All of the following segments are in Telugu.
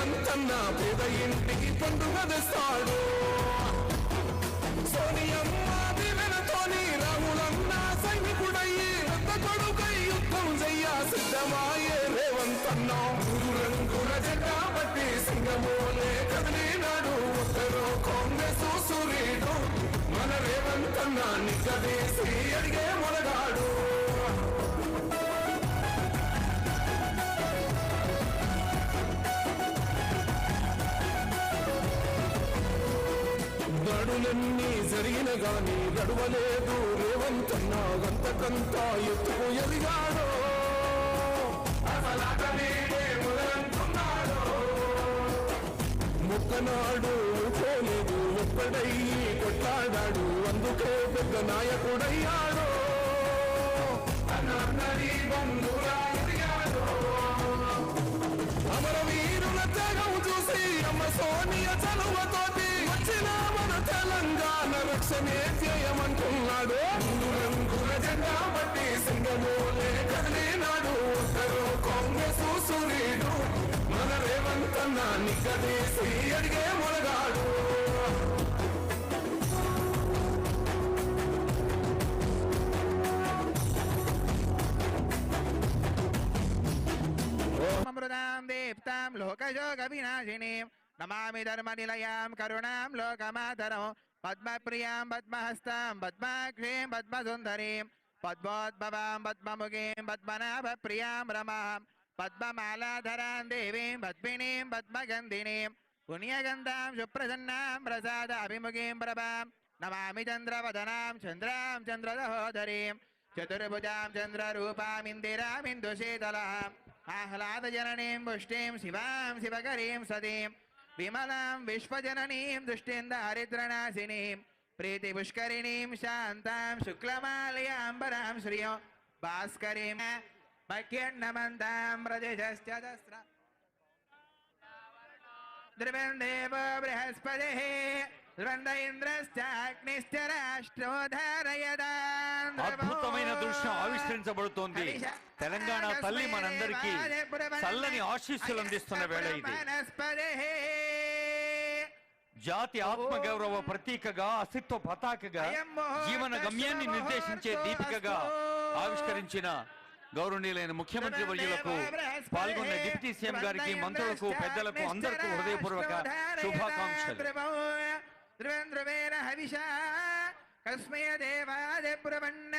రేవంతన్న పేద ఇంటికి పండుగ తెస్తాడు సోనియమ్మ దివెనతోని రాములన్న సైనికుడయ్యి రక్త కొడుకై యుద్ధం చెయ్య సిద్ధమాయే రేవంతన్న. మూడు రంగుల జెండా బట్టి సింగమోలే కదిలినాడు. ఒక్కరో కాంగ్రెస్ సూర్యుడు మన రేవంతన్న నిగ్గదీసి అడిగే మొలగాడు. దాడులన్నీ జరిగిన గాని గడవలేదు. రేవంతన్నా గంతకంతా ఎత్తుకు ఎదిగాడు. ముక్కనాడు పోలేదు ఒక్కడయ్యి కొట్లాడాడు. అందుకే పెద్ద నాయకుడయ్యాడు. అమరవీరుల తెగం చూసి అమ్మ సోనియ చలువతోటి వచ్చిన మన తెలంగాణ రక్షణే ధ్యేయమంటున్నాడు. మూడు రంగుల జెండా బట్టి కదిలినాడు. ఒక్కరు కాంగ్రెస్ సూర్యుడు మన నిగ్గదీసి అడిగే మొలగాడు. అమృతాం దీప్తాం వినాశినీం. నమామి ధర్మ నిలయాం కరుణాం లోకమాతరం పద్మప్రియాం పద్మహస్తాం పద్మాక్షీం పద్మసుందరీం పద్మోద్భవాం పద్మముఖీం పద్మనాభ ప్రియాం రమాం పద్మమాలాధరాం దేవీం పద్మినీం పద్మగంధినీం పుణ్యగంధాం సుప్రసన్నాం ప్రసాద అభిముఖీం ప్రభాం నమామి చంద్రవదనాం చంద్రాం చంద్రదహోదరీం చతుర్భుజాం చంద్రరూపామిందిరామిందుశీతలాం ఆహ్లాదజననీం పుష్టిం శివాం శివకరీం సతీం विमलां विश्वजननीं दुष्टेन्द हरिद्रनाशिनीं प्रीतिपुष्करिणीं शान्तां शुक्लमालयाम्बरां श्रियो भास्करीं मह्यण्णमन्तां व्रजश्च दस्र द्रुवन्देव बृहस्पतिः द्रुवन्द इन्द्रश्चाग्निश्च राष्ट्रो धारयदा అద్భుతమైన దృశ్యం ఆవిష్కరించబడుతోంది. తెలంగాణ తల్లి మనందరికీ చల్లని ఆశీస్సులు అందిస్తున్న వేళ ఇది. జాతి ఆత్మగౌరవ ప్రతీకగా అస్తిత్వ పతాకగా జీవన గమ్యాన్ని నిర్దేశించే దీపికగా ఆవిష్కరించిన గౌరవనీయులైన ముఖ్యమంత్రి వర్యులకు పాల్గొన్న డిప్యూటీ సీఎం గారికి మంత్రులకు పెద్దలకు అందరికీ హృదయపూర్వక శుభాకాంక్షలు. కస్మయ దేవాది బ్రహ్మణ్ణ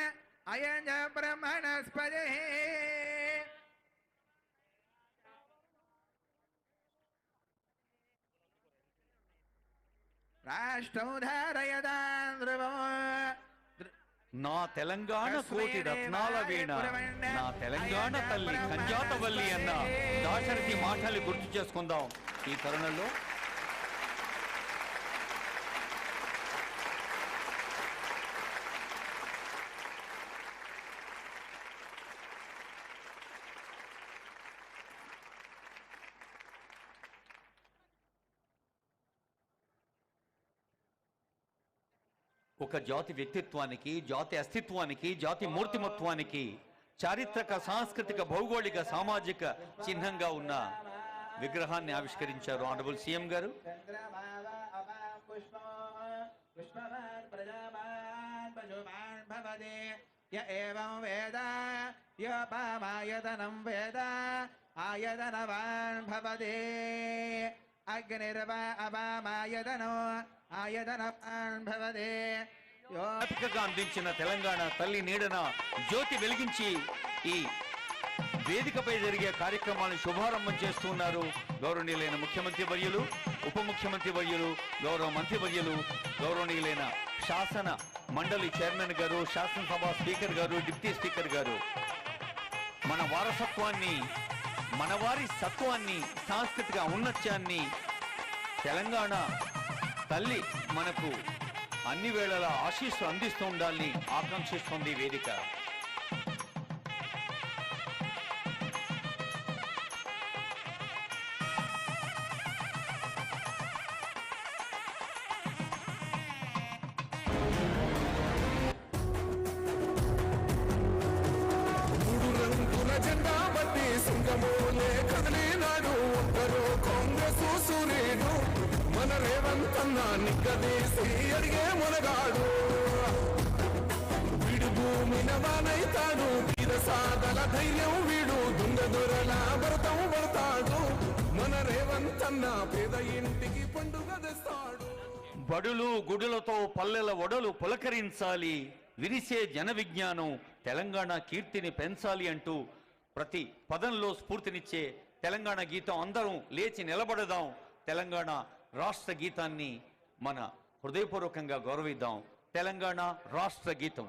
అయం చ బ్రహ్మణస్పదే. రాష్ట్రం ధారయదాం ధ్రువం నా తెలంగాణ కోటి రత్నాల వీణ. నా తెలంగాణ తల్లి కంజాతవల్లి అన్న దాశరథి మాటలు గుర్తు చేసుకుందాం. ఈ తరుణంలో ఒక జాతి వ్యక్తిత్వానికి జాతి అస్తిత్వానికి జాతి మూర్తిమత్వానికి చారిత్రక సాంస్కృతిక భౌగోళిక సామాజిక చిహ్నంగా ఉన్న విగ్రహాన్ని ఆవిష్కరించారు ఆనరబుల్ సీఎం గారు. య ఏవం వేద యోపమాయతనం వేద ఆయతనవాన్ భవతి అగ్నిర్వ అవామాయతనో అందించిన తెలంగాణ తల్లి నీడన జ్యోతి వెలిగించి ఈ వేదికపై జరిగే కార్యక్రమాలను శుభారంభం చేస్తున్నారు గౌరవనీయులైన ముఖ్యమంత్రి వర్యులు ఉప ముఖ్యమంత్రి వర్యులు గౌరవ మంత్రి వర్యులు గౌరవనీయులైన శాసన మండలి చైర్మన్ గారు శాసనసభ స్పీకర్ గారు డిప్యూటీ స్పీకర్ గారు. మన వారసత్వాన్ని మన వారి సత్వాన్ని సాంస్కృతిక ఔన్నత్యాన్ని తెలంగాణ తల్లి మనకు అన్ని వేళలా ఆశీస్సు అందిస్తూ ఉండాలని ఆకాంక్షిస్తోంది వేదిక. మూడు రంగుల జెండా బట్టి సింగమోలే మన రేవంతన్నా నిగ్గదీసి అడిగే మునగాడు. వీడు భూమి నవానైతాడు వీర సాధల ధైర్యం వీడు దుంగ దొరల భరతం పడతాడు. మన రేవంతన్న పేద ఇంటికి పండుగ తెస్తాడు. బడులు గుడులతో పల్లెల ఒడలు పులకరించాలి. విరిసే జన విజ్ఞానం తెలంగాణ కీర్తిని పెంచాలి అంటూ ప్రతి పదంలో స్ఫూర్తినిచ్చే తెలంగాణ గీతం అందరం లేచి నిలబడదాం. తెలంగాణ రాష్ట్ర గీతాన్ని మన హృదయపూర్వకంగా గౌరవిద్దాం. తెలంగాణ రాష్ట్ర గీతం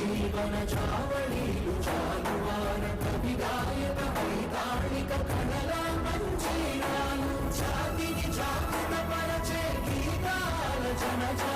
జీవన చావళీలు చాలువార కవిదాయక వైదాళిక కళల మంజీరాలు జాతిని జాగ్రత్త పరచే గీతాల జనజా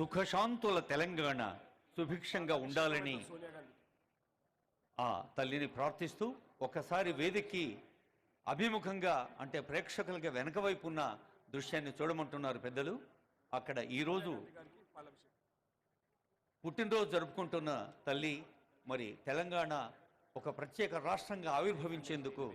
సుఖశాంతుల తెలంగాణ సుభిక్షంగా ఉండాలని ఆ తల్లిని ప్రార్థిస్తూ ఒకసారి వేదికకి అభిముఖంగా అంటే ప్రేక్షకులకి వెనక వైపు ఉన్న దృశ్యాన్ని చూడమంటున్నారు పెద్దలు. అక్కడ ఈరోజు పుట్టినరోజు జరుపుకుంటున్న తల్లి మరి తెలంగాణ ఒక ప్రత్యేక రాష్ట్రంగా ఆవిర్భవించేందుకు